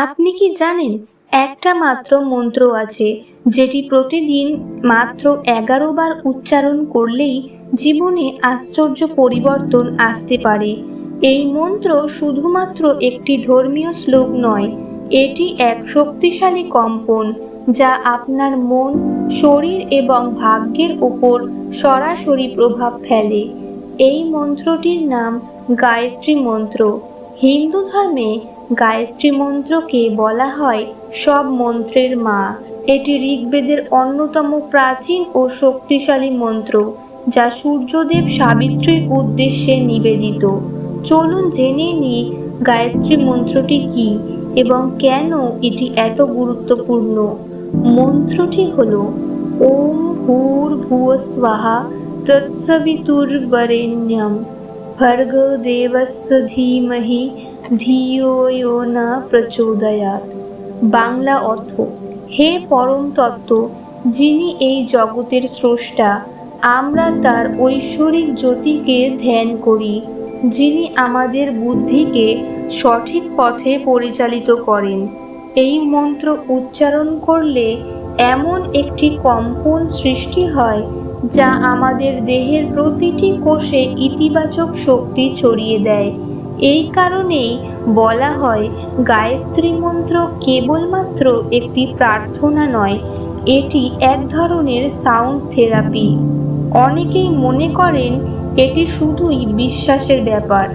আপনি কি জানেন, একটা মাত্র মন্ত্র আছে, যেটি প্রতিদিন মাত্র এগারো বার উচ্চারণ করলেই জীবনে আশ্চর্য পরিবর্তন আসতে পারে। এই মন্ত্র শুধুমাত্র একটি ধর্মীয় শ্লোক নয়, এটি এক শক্তিশালী কম্পন, যা আপনার মন, শরীর এবং ভাগ্যের উপর সরাসরি প্রভাব ফেলে। এই মন্ত্রটির নাম গায়ত্রী মন্ত্র। হিন্দু ধর্মে গায়ত্রী মন্ত্রকে বলা হয় সব মন্ত্রের মা। এটি ঋগ্বেদের অন্যতম প্রাচীন ও শক্তিশালী মন্ত্র, যা সূর্যদেব সাবিত্রীর উদ্দেশ্যে নিবেদিত। চলুন জেনে নিই গায়ত্রী মন্ত্রটি কি এবং কেন এটি এত গুরুত্বপূর্ণ। মন্ত্রটি হল, ওম ভূর ভুব স্বাহা তৎসবিতুর্বরেণ্যম। ভর্গ দেবস্য ধীমহি ধিয়ো ইয়ো না প্রচোদয়াৎ বাংলা অর্থ, হে পরম তত্ত্ব যিনি এই জগতের স্রষ্টা, আমরা তার ঐশ্বরিক জ্যোতিকে ধ্যান করি, যিনি আমাদের বুদ্ধিকে সঠিক পথে পরিচালিত করেন। এই মন্ত্র উচ্চারণ করলে এমন একটি কম্পন সৃষ্টি হয় যা আমাদের দেহের প্রতিটি কোষে ইতিবাচক শক্তি ছড়িয়ে দেয়। এই কারণেই বলা হয়, গায়ত্রী মন্ত্র কেবলমাত্র একটি প্রার্থনা নয়, এটি এক ধরনের সাউন্ড থেরাপি। অনেকেই মনে করেন, এটি শুধুই বিশ্বাসের ব্যাপার।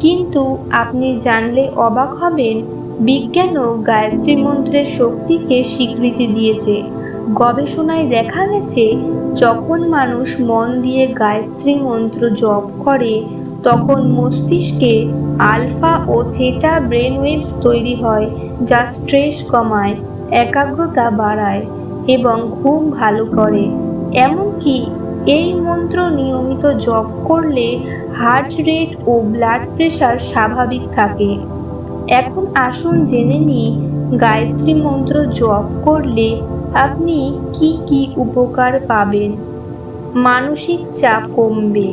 কিন্তু আপনি জানলে অবাক হবেন, বিজ্ঞানও গায়ত্রী মন্ত্রের শক্তিকে স্বীকৃতি দিয়েছে। গবেষণায় দেখা গেছে, যখন মানুষ মন দিয়ে গায়ত্রী মন্ত্র জপ করে, তখন মস্তিষ্কে আলফা ও থেটা ব্রেন ওয়েভস তৈরি হয়, যা স্ট্রেস কমায়, একাগ্রতা বাড়ায় এবং ঘুম ভালো করে। এমনকি এই মন্ত্র নিয়মিত জপ করলে হার্ট রেট ও ব্লাড প্রেশার স্বাভাবিক থাকে। এখন আসুন জেনে নিই, গায়ত্রী মন্ত্র জপ করলে আপনি কি কি উপকার পাবেন? মানসিক চাপ কমবে,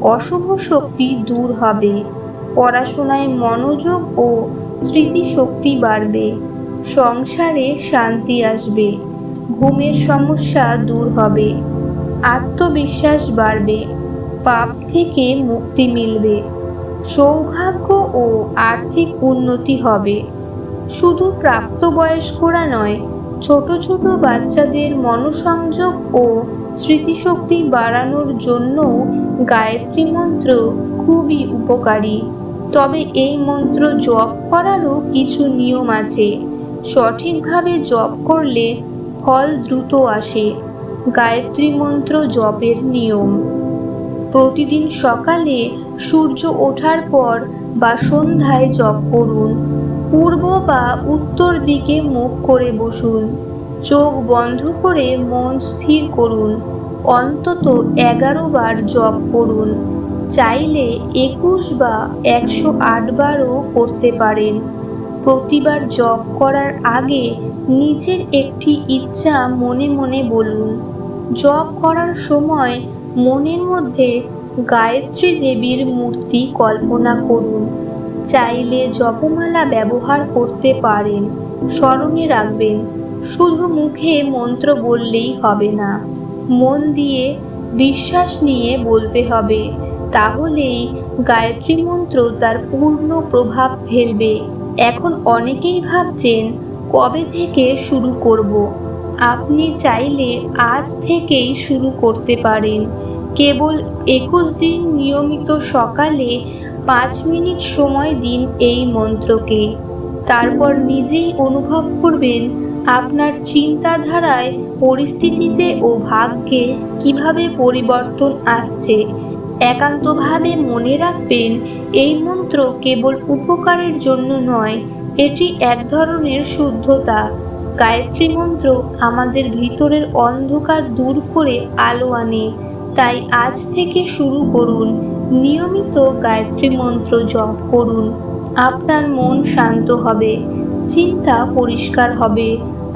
অশুভ শক্তি দূর হবে, পড়াশোনায় মনোযোগ ও স্মৃতিশক্তি বাড়বে, সংসারে শান্তি আসবে, ঘুমের সমস্যা দূর হবে, আত্মবিশ্বাস বাড়বে, পাপ থেকে মুক্তি মিলবে, সৌভাগ্য ও আর্থিক উন্নতি হবে। শুধু প্রাপ্তবয়স্করা নয় ছোট ছোট বাচ্চাদের মনোসংযোগ ও স্মৃতিশক্তি বাড়ানোর জন্যও গায়ত্রী মন্ত্র খুবই উপকারী। তবে এই মন্ত্র জপ করারও কিছু নিয়ম আছে। সঠিকভাবে জপ করলে ফল দ্রুত আসে। গায়ত্রী মন্ত্র জপের নিয়ম। প্রতিদিন সকালে সূর্য ওঠার পর বা সন্ধ্যায় জপ করুন। পূর্ব বা উত্তর দিকে মুখ করে বসুন। চোখ বন্ধ করে মন স্থির করুন। অন্তত এগারো বার জপ করুন। চাইলে একুশ বা একশো আট বারও করতে পারেন। প্রতিবার জপ করার আগে নিজের একটি ইচ্ছা মনে মনে বলুন। জপ করার সময় মনের মধ্যে গায়ত্রী দেবীর মূর্তি কল্পনা করুন। চাইলে জপমালা ব্যবহার করতে পারেন। স্মরণে রাখবেন, শুধু মুখে মন্ত্র বললেই হবে না। মন দিয়ে বিশ্বাস নিয়ে বলতে হবে, তাহলেই গায়ত্রী মন্ত্র তার পূর্ণ প্রভাব ফেলবে। এখন অনেকেই ভাবছেন, কবে থেকে শুরু করব? আপনি চাইলে আজ থেকেই শুরু করতে পারেন। কেবল একুশ দিন নিয়মিত সকালে পাঁচ মিনিট সময় দিন এই মন্ত্রকে। তারপর নিজেই অনুভব করবেন আপনার চিন্তাধারায় পরিস্থিতিতে ও ভাগ্যে কীভাবে পরিবর্তন আসছে। একান্তভাবে মনে রাখবেন, এই মন্ত্র কেবল উপকারের জন্য নয়, এটি এক ধরনের শুদ্ধতা। গায়ত্রী মন্ত্র আমাদের ভিতরের অন্ধকার দূর করে আলো আনে। তাই আজ থেকে শুরু করুন। নিয়মিত গায়ত্রী মন্ত্র জপ করুন। আপনার মন শান্ত হবে, চিন্তা পরিষ্কার হবে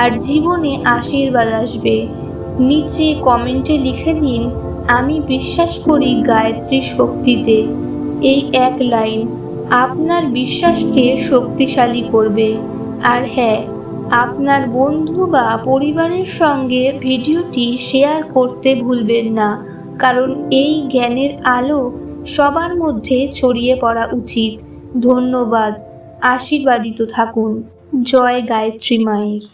আর জীবনে আশীর্বাদ আসবে। নিচে কমেন্টে লিখে দিন, আমি বিশ্বাস করি গায়ত্রী শক্তিতে। এই এক লাইন, আপনার বিশ্বাসকে শক্তিশালী করবে। আর হ্যাঁ আপনার বন্ধু বা পরিবারের সঙ্গে ভিডিওটি শেয়ার করতে ভুলবেন না, কারণ এই জ্ঞানের আলো সবার মধ্যে ছড়িয়ে পড়া উচিত। ধন্যবাদ। আশীর্বাদিত থাকুন। জয় গায়ত্রী মায়ের।